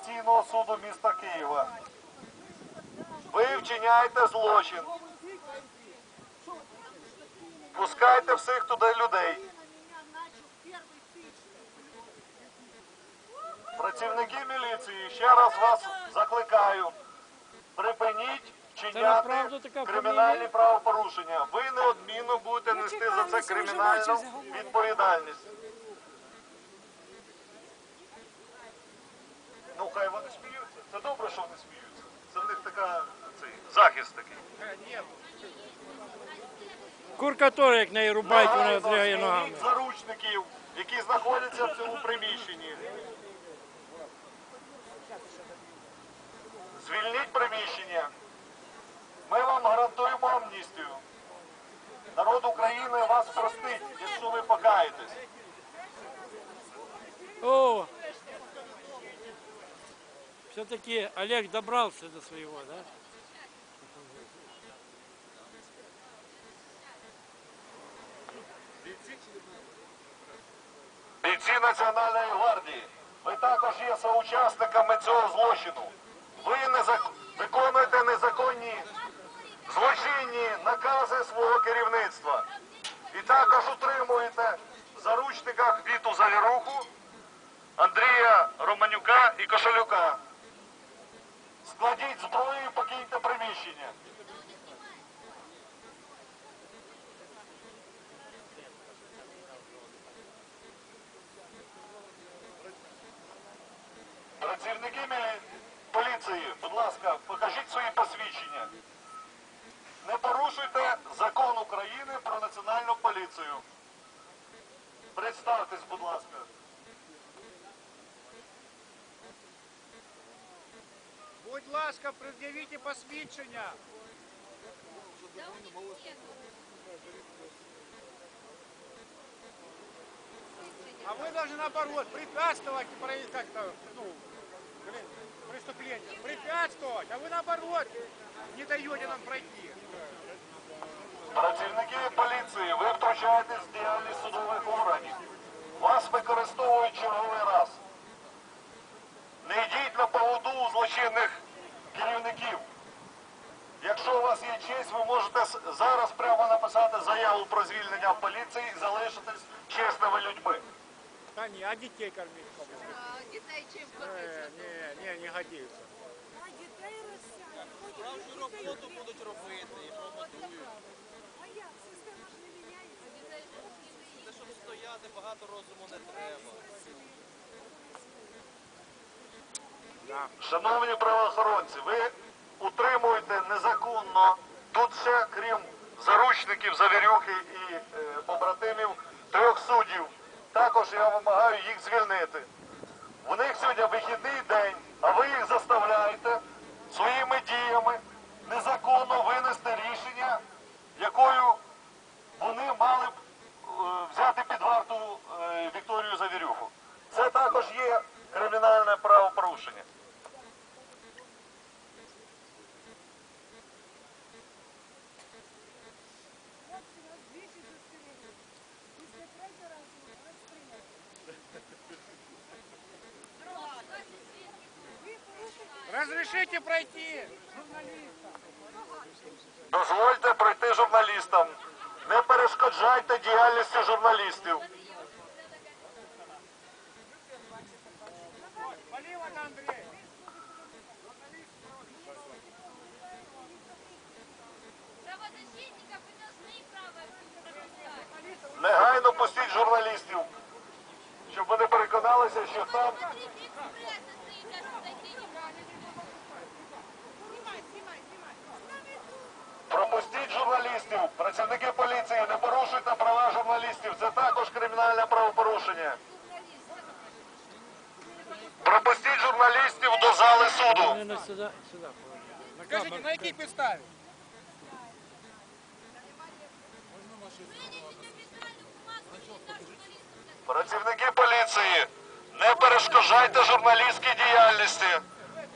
апеляційного суду міста Києва. Ви вчиняєте злочин. Пускайте всіх туди людей. Працівники міліції, ще раз вас закликаю. Припиніть вчиняти кримінальні правопорушення. Ви неодмінно будете нести за це кримінальну відповідальність. Ну, хай вони сміються. Це добре, що вони сміються. Це в них така цей захист такий. Курка теж як неї рубають, вона звільніть ногами. заручників, які знаходяться в цьому приміщенні. Все-таки Олег добрался до своего, да? Бійці Національної гвардії, ви також є соучасниками цього злочину. Ви незак... виконуєте незаконні злочинні накази свого керівництва. І також утримуєте в заручниках Віту Завіруху, Андрія Романюка і Кошелюка. Складіть зброю і покиньте приміщення. Працівники поліції, будь ласка, покажіть свої посвідчення. Не порушуйте закон України про національну поліцію. Представтесь, будь ласка. Будь ласка, пред'явіть посвідчення. А вы должны наоборот препятствовать про- как-то, ну, блин, преступление. Препятствовать, а вы наоборот не даете нам пройти. Працівники поліції, ви втручаєтесь в діяльність судових органів. Вас використовують черговий раз. Не йдіть на поводу у злочинних керівників. Якщо у вас є честь, ви можете зараз прямо написати заяву про звільнення в поліції і залишитись чесними людьми. Да не, а детей кормить кому? А дітей чим кормити? не, не, не годится. А дітей розсяють. Справжню роботу будуть робити і прогодують. А як? Система ж не міняється. Дітей Те, щоб стояти, багато розуму не треба. Шановні правоохоронці, ви утримуєте незаконно тут ще, крім заручників, завірюхи і е, побратимів, трьох суддів. Також я вимагаю їх звільнити. У них сьогодні вихідний день, а ви їх заставляєте своїми діями незаконно винести рішення, якою Разрешите пройти журналистам. Дозвольте пройти журналістам. Не перешкоджайте діяльності журналістів. Негайно пустіть журналістів, щоб вони переконалися, що там Пропустіть журналістів. Працівники поліції, не порушуйте права журналістів. Це також кримінальне правопорушення. Пропустіть журналістів до зали суду. Сюда. На якій підставі? Працівники поліції, не перешкоджайте журналістській діяльності.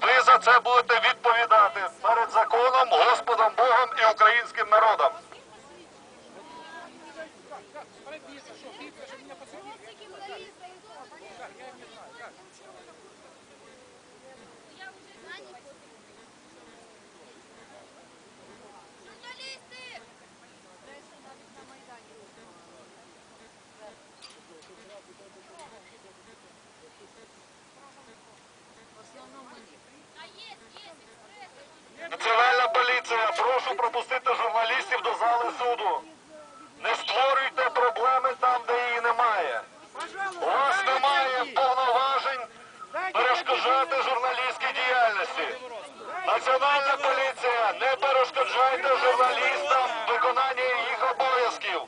Ви за це будете відповідати перед законом, Господом Богом і українським народом. Прошу пропустити журналістів до зали суду. Не створюйте проблеми там, де її немає. У вас немає повноважень перешкоджати журналістській діяльності. Національна поліція, не перешкоджайте журналістам виконання їх обов'язків.